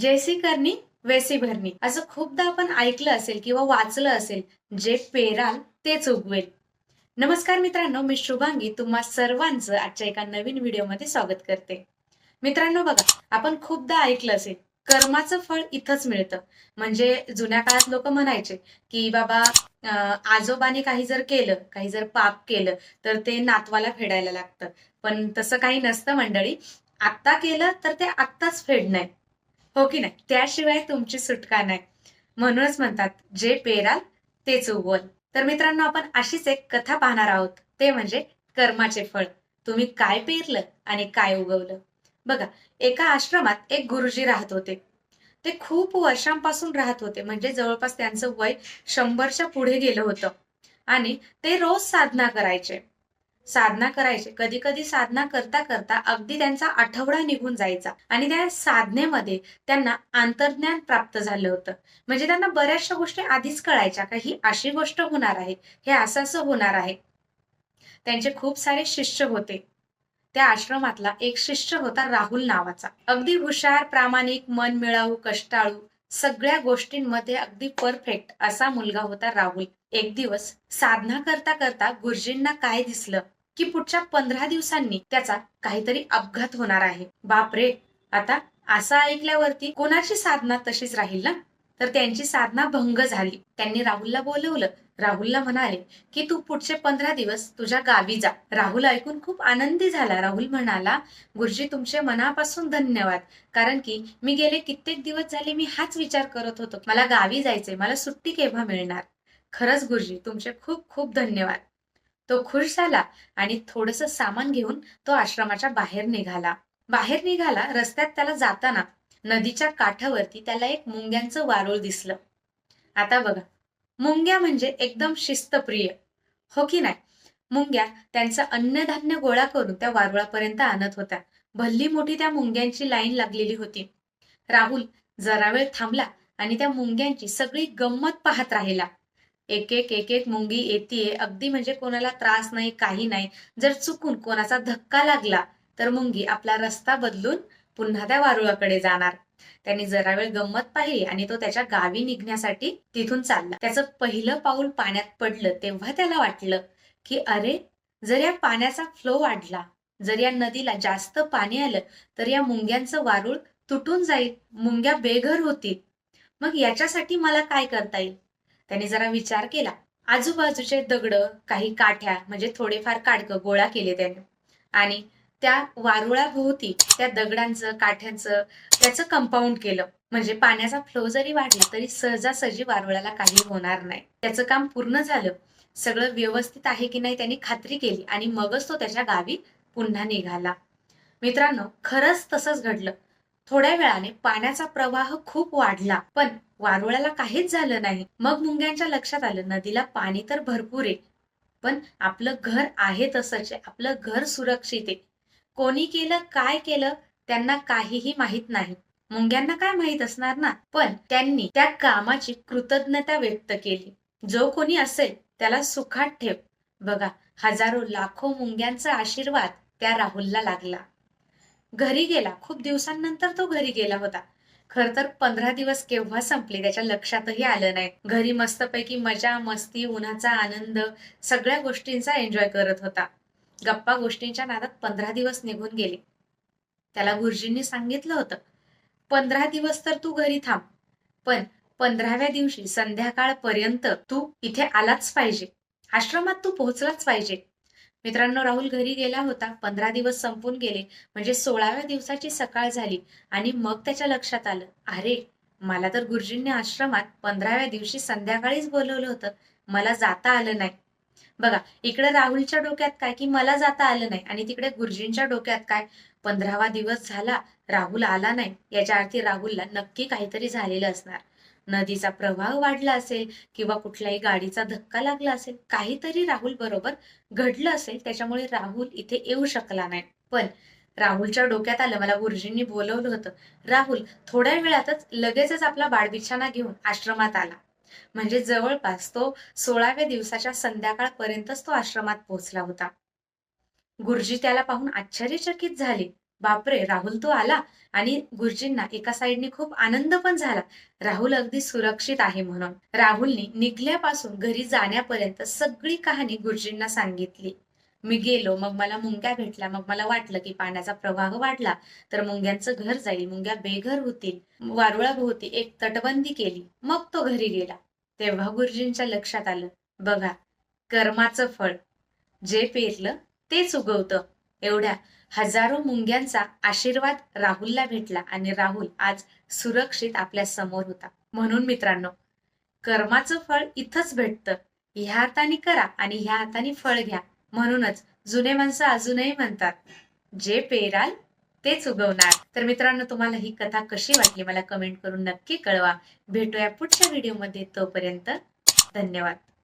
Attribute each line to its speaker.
Speaker 1: जैसी करणी वैसी भरणी असं खूपदा आपण ऐकलं असेल किंवा वाचलं असेल जे पेराल तेच उगवेल. नमस्कार मित्रांनो मी शुभांगी तुम्हा सर्वांचं आजच्या एका नवीन व्हिडिओमध्ये स्वागत करते. मित्रांनो बघा आपण खूपदा ऐकलं असेल कर्माचं फळ इथंच मिळतं. म्हणजे जुन्या काळात लोक म्हणायचे की बाबा आजोबाने काही जर केलं काही जर पाप केलं तर ते नातवाला फेडायला लागतं. पण तसं काही नसतं मंडळी. आत्ता केलं तर ते आत्ताच फेडणं हो की नाही? त्याशिवाय तुमची सुटका नाही. म्हणूनच म्हणतात जे पेराल तेच उगवल. तर मित्रांनो आपण अशीच एक कथा पाहणार आहोत. ते म्हणजे कर्माचे फळ. तुम्ही काय पेरलं आणि काय उगवलं? बघा एका आश्रमात एक गुरुजी राहत होते. ते खूप वर्षांपासून राहत होते. म्हणजे जवळपास त्यांचं वय शंभरच्या पुढे गेलं होतं. आणि ते रोज साधना करायचे. साधना करायचे. कधी कधी साधना करता करता अगदी त्यांचा आठवडा निघून जायचा आणि त्या साधनेमध्ये त्यांना आंतरज्ञान प्राप्त झालं होतं. म्हणजे त्यांना बऱ्याचशा गोष्टी आधीच कळायच्या का ही अशी गोष्ट होणार आहे हे असं असं होणार आहे. त्यांचे खूप सारे शिष्य होते. त्या आश्रमातला एक शिष्य होता राहुल नावाचा. अगदी हुशार प्रामाणिक मन मिळावू कष्टाळू सगळ्या गोष्टींमध्ये अगदी परफेक्ट असा मुलगा होता राहुल. एक दिवस साधना करता करता गुरुजींना काय दिसलं? की पुढच्या पंधरा दिवसांनी त्याचा काहीतरी अपघात होणार आहे. बापरे! आता असं ऐकल्यावरती कोणाची साधना तशीच राहील ना? तर त्यांची साधना भंग झाली. त्यांनी राहुलला बोलवलं. राहुलला म्हणाले की तू पुढचे पंधरा दिवस तुझ्या गावी जा. राहुल ऐकून खूप आनंदी झाला. राहुल म्हणाला गुरुजी तुमचे मनापासून धन्यवाद. कारण की मी गेले कित्येक दिवस झाले मी हाच विचार करत होतो. मला गावी जायचंय. मला सुट्टी केव्हा मिळणार? खरंच गुरुजी तुमचे खूप खूप धन्यवाद. तो खुश झाला आणि थोडस सामान घेऊन तो आश्रमाच्या बाहेर निघाला. बाहेर निघाला रस्त्यात त्याला जाताना नदीच्या काठावरती त्याला एक मुंग्यांचं वारुळ दिसलं. आता बघा मुंग्या म्हणजे एकदम शिस्तप्रिय. हो की नाही? मुंग्या त्यांचं अन्नधान्य गोळा करून त्या वारुळापर्यंत आणत होत्या. भल्ली मोठी त्या मुंग्यांची लाईन लागलेली होती. राहुल जरा वेळ थांबला आणि त्या मुंग्यांची सगळी गंमत पाहत राहिला. एक एक एक एक मुंगी येते अगदी म्हणजे कोणाला त्रास नाही काही नाही. जर चुकून कोणाचा धक्का लागला तर मुंगी आपला रस्ता बदलून पुन्हा त्या वारुळाकडे जाणार. त्यांनी जरा वेळ गंमत पाहिली आणि तो त्याच्या गावी निघण्यासाठी तिथून चालला. त्याचं पहिलं पाऊल पाण्यात पडलं तेव्हा त्याला वाटलं की अरे जर या पाण्याचा फ्लो वाढला जर या नदीला जास्त पाणी आलं तर या मुंग्यांचं वारुळ तुटून जाईल मुंग्या बेघर होतील. मग याच्यासाठी मला काय करता येईल? त्याने जरा विचार केला. आजूबाजूचे दगड काही काठ्या म्हणजे थोडेफार काडकं गोळा केले त्याने. आणि त्या वारुळाभोवती त्या दगडांचं काठ्यांचं त्याचं कंपाऊंड केलं. म्हणजे पाण्याचा फ्लो जरी वाढला तरी सहजासहजी वारुळाला काही होणार नाही. त्याचं काम पूर्ण झालं. सगळं व्यवस्थित आहे की नाही त्यांनी खात्री केली आणि मगच तो त्याच्या गावी पुन्हा निघाला. मित्रांनो खरंच तसंच घडलं. थोड्या वेळाने पाण्याचा प्रवाह खूप वाढला. पण वारुळाला काहीच झालं नाही. मग मुंग्यांच्या लक्षात आलं नदीला पाणी तर भरपूर आहे. पण आपलं घर आहे तसंच आपलं घर सुरक्षित आहे. कोणी केलं काय केलं त्यांना काहीही माहीत नाही. मुंग्यांना काय माहीत असणार ना? पण त्यांनी त्या कामाची कृतज्ञता व्यक्त केली. जो कोणी असेल त्याला सुखात ठेव. बघा हजारो लाखो मुंग्यांचा आशीर्वाद त्या राहुलला लागला. घरी गेला. खूप दिवसांनंतर तो घरी गेला होता. खर तर पंधरा दिवस केव्हा संपले त्याच्या लक्षातही आलं नाही. घरी मस्तपैकी मजा मस्ती उन्हाचा आनंद सगळ्या गोष्टींचा एन्जॉय करत होता. गप्पा गोष्टींच्या नादात पंधरा दिवस निघून गेले. त्याला गुरुजींनी सांगितलं होतं पंधरा दिवस तर तू घरी थांब पण पंधराव्या दिवशी संध्याकाळपर्यंत तू इथे आलाच पाहिजे. आश्रमात तू पोहोचलाच पाहिजे. मित्रांनो राहुल घरी गेला होता. पंधरा दिवस संपून गेले. म्हणजे सोळाव्या दिवसाची सकाळ झाली आणि मग त्याच्या लक्षात आलं. अरे मला तर गुरुजींनी आश्रमात पंधराव्या दिवशी संध्याकाळीच बोलवलं होतं. मला जाता आलं नाही. बघा इकडे राहुलच्या डोक्यात काय की मला जाता आलं नाही आणि तिकडे गुरुजींच्या डोक्यात काय? पंधरावा दिवस झाला राहुल आला नाही. याच्या अर्थी राहुलला नक्की काहीतरी झालेलं असणार. नदीचा प्रवाह वाढला असेल किंवा कुठल्याही गाडीचा धक्का लागला असेल काहीतरी राहुल बरोबर घडलं असेल त्याच्यामुळे राहुल इथे येऊ शकला नाही. पण राहुलच्या डोक्यात आलं मला गुरुजींनी बोलवलं होतं राहुल थोड्या वेळातच लगेचच आपला बाळबिछाना घेऊन आश्रमात आला. म्हणजे जवळपास तो सोळाव्या दिवसाच्या संध्याकाळपर्यंतच तो आश्रमात पोहोचला होता. गुरुजी त्याला पाहून आश्चर्यचकित झाले. बापरे राहुल तो आला? आणि गुरुजींना एका साईडने खूप आनंद पण झाला. राहुल अगदी सुरक्षित आहे म्हणून. राहुलने निघल्यापासून घरी जाण्यापर्यंत सगळी कहाणी गुरुजींना सांगितली. मी गेलो मग मला मुंग्या भेटल्या मग मला वाटलं की पाण्याचा प्रवाह वाढला तर मुंग्यांचं घर जाईल मुंग्या बेघर होतील वारुळाभोवती एक तटबंदी केली मग तो घरी गेला. तेव्हा गुरुजींच्या लक्षात आलं बघा कर्माचं फळ जे पेरलं तेच उगवतं. एवढ्या हजारो मुंग्यांचा आशीर्वाद राहुलला भेटला आणि राहुल आज सुरक्षित आपल्यासमोर होता. म्हणून मित्रांनो कर्माचं फळ इथंच भेटतं. ह्या हाताने करा आणि ह्या हाताने फळ घ्या. म्हणूनच जुने माणसं अजूनही म्हणतात जे पेराल तेच उगवणार. तर मित्रांनो तुम्हाला ही कथा कशी वाटली? मला कमेंट करून नक्की कळवा. भेटूया पुढच्या व्हिडिओमध्ये तोपर्यंत धन्यवाद.